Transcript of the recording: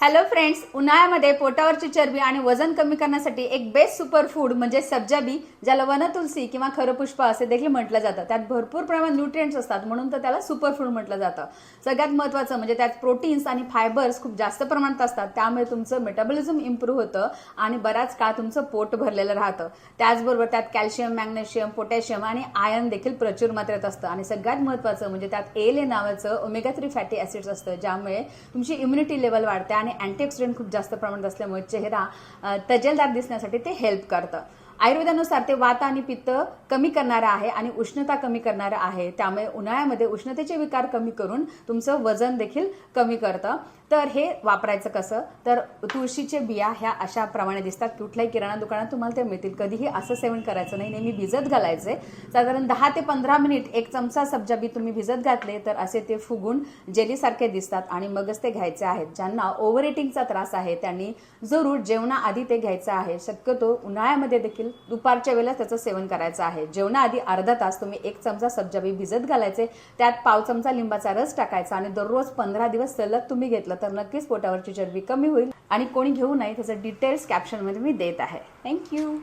Hello friends उन्हाळ्यामध्ये पोटावरची चरबी आणि वजन कमी करण्यासाठी एक बेस्ट सुपर फूड म्हणजे सब्जा बी ज्याला वनतुलसी किंवा खरपुष्प असे देखील म्हटलं जातं. त्यात भरपूर प्रमाणात न्यूट्रिएंट्स असतात म्हणून तर त्याला सुपर फूड म्हटलं जातं. सगळ्यात महत्त्वाचं म्हणजे त्यात प्रोटीन्स आणि फायबर्स खूप जास्त प्रमाणात असतात. त्यामुळे तुमचं मेटाबॉलिझम इम्प्रूव्ह होतं आणि बराच काळ तुमचं पोट भरलेलं राहतं. त्याचबरोबर त्यात कॅल्शियम मॅग्नेशियम पोटॅशियम आणि आयर्न देखील प्रचूर मात्रेत असतं. आणि सगळ्यात महत्त्वाचं म्हणजे त्यात एल ए नावाचं ओमेगा थ्री फॅटी ऍसिड्स असतं ज्यामुळे तुमची इम्युनिटी लेवल वाढते आणि अँटीऑक्सिडंट खूप जास्त प्रमाणात असल्यामुळे चेहरा तजेलदार दिसण्यासाठी ते हेल्प करतं. आयुर्वेदानुसार ते वात आणि पित्त कमी करणारं आहे आणि उष्णता कमी करणारं आहे. त्यामुळे उन्हाळ्यामध्ये उष्णतेचे विकार कमी करून तुमचं वजन देखील कमी करतं. तर हे वापरायचं कसं? तर तुळशीचे बिया ह्या अशा प्रमाणे दिसतात. कुठल्याही किराणा दुकानात तुम्हाला ते मिळतील. कधीही असं सेवन करायचं नाही. नेहमी भिजत घालायचे. साधारण दहा ते पंधरा मिनिट एक चमचा सब्जा बी तुम्ही भिजत घातले तर असे ते फुगून जेलीसारखे दिसतात आणि मगच ते घ्यायचे आहेत. ज्यांना ओव्हर इटिंगचा त्रास आहे त्यांनी जरूर जेवणाआधी ते घ्यायचं आहे. शक्यतो उन्हाळ्यामध्ये देखील दुपारच्या वेळेला त्याचं सेवन करायचं आहे. जेवणाआधी अर्धा तास तुम्ही एक चमचा सब्जाबी भिजत घालायचे. त्यात पाव चमचा लिंबाचा रस टाकायचा आणि दररोज पंधरा दिवस सलग तुम्ही घेतलं तर नक्कीच पोटावरची चरबी कमी होईल आणि कोणी घेऊ नये त्याचं डिटेल्स कॅप्शनमध्ये मी देत आहे. थँक्यू